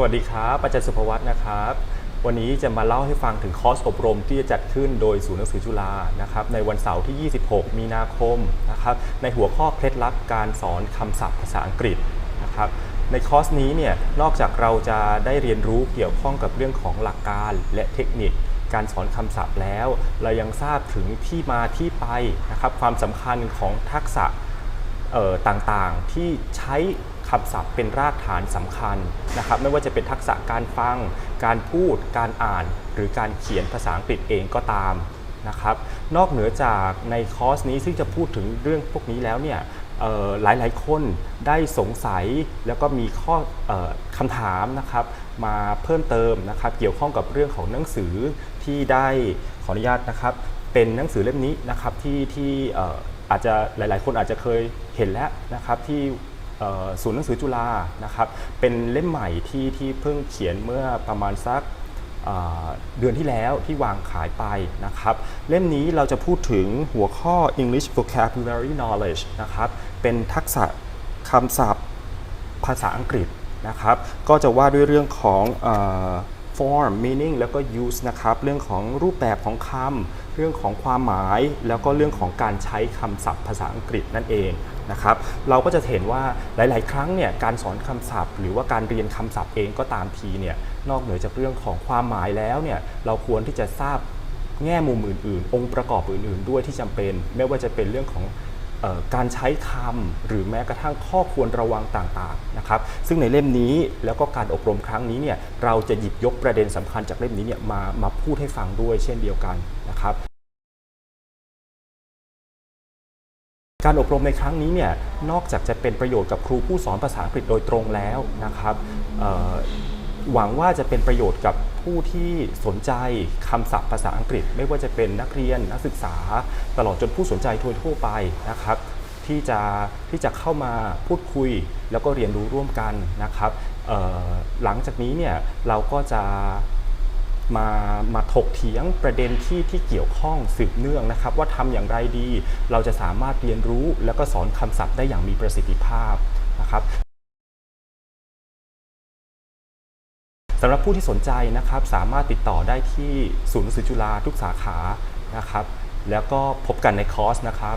สวัสดีครับอาจารย์สุภวัฒน์นะครับ วันนี้จะมาเล่าให้ฟังถึงคอร์สอบรมที่จะจัดขึ้นโดยศูนย์หนังสือจุฬานะครับในวันเสาร์ที่ 26 มีนาคมนะครับในหัวข้อเคล็ดลับการสอนคำศัพท์ภาษาอังกฤษนะครับในคอร์สนี้เนี่ยนอกจากเราจะได้เรียนรู้เกี่ยวข้องกับเรื่องของหลักการและเทคนิคการสอนคำศัพท์แล้ว เรายังทราบถึงที่มาที่ไปนะครับความสำคัญของทักษะต่างๆที่ใช้ คำศัพท์เป็นรากฐานสำคัญนะครับไม่ว่าจะเป็นทักษะการฟัง การพูด การอ่าน หรือการเขียนภาษาอังกฤษเองก็ตามนะครับนอกเหนือจากในคอร์สนี้ซึ่งจะพูดถึงเรื่องพวกนี้แล้วเนี่ยเอ่อหลายๆคนได้สงสัยแล้วก็มีข้ออคำถามนะครับมาเพิ่มเติมนะครับเกี่ยวข้องกับเรื่องของหนังสือที่ได้ขออนุญาตนะครับเป็นหนังสือเล่มนี้นะครับที่ที่อาจจะหลาย ๆ คนอาจจะเคยเห็นแล้วนะครับที่ ศูนย์หนังสือจุฬานะครับเป็นเล่มใหม่ที่ที่เพิ่งเขียนเมื่อประมาณสักเเดือนที่แล้วที่วางขายไปนะครับ เล่มนี้เราจะพูดถึงหัวข้อ English Vocabulary Knowledge นะครับเป็นทักษะคำศัพท์ภาษาอังกฤษนะครับ ก็จะว่าด้วยเรื่องของอ form meaning แล้วก็ use นะครับ เรื่องของรูปแบบของคำ เรื่องของความหมาย แล้วก็เรื่องของการใช้คำศัพท์ภาษาอังกฤษนั่นเอง นะครับเราก็จะเห็นว่าหลาย ๆ ครั้งเนี่ยการสอนคำศัพท์ หรือว่าการเรียนคำศัพท์เองก็ตามทีเนี่ยนอกเหนือจากเรื่องของความหมายแล้วเนี่ยเราควรที่จะทราบแง่มุมอื่น ๆ องค์ประกอบอื่น ๆ ด้วยที่จำเป็น ไม่ว่าจะเป็นเรื่องของการใช้คำหรือแม้กระทั่งข้อควรระวังต่างๆนะครับซึ่งในเล่มนี้แล้วก็การอบรมครั้งนี้เนี่ยเราจะหยิบยกประเด็นสำคัญจากเล่มนี้เนี่ยมามาพูดให้ฟังด้วยเช่นเดียวกันนะครับ การอบรมในครั้งนี้เนี่ยนอกจากจะเป็นประโยชน์กับครูผู้สอนภาษาอังกฤษโดยตรงแล้วนะครับหวังว่าจะเป็นประโยชน์กับผู้ที่สนใจคำศัพท์ภาษาอังกฤษ ไม่ว่าจะเป็นนักเรียนนักศึกษา ตลอดจนผู้สนใจทั่วทั่วไปนะครับ ที่จะที่จะเข้ามาพูดคุยแล้วก็เรียนรู้ร่วมกันนะครับหลังจากนี้เนี่ยเราก็จะ มามาถกเถียงประเด็นที่ที่เกี่ยวข้องสืบเนื่องนะครับ ว่าทำอย่างไรดี เราจะสามารถเรียนรู้ แล้วก็สอนคำศัพท์ได้อย่างมีประสิทธิภาพนะครับสำหรับผู้ที่สนใจนะครับ สามารถติดต่อได้ที่ศูนย์หนังสือจุฬาทุกสาขานะครับ แล้วก็พบกันในคอร์สนะครับ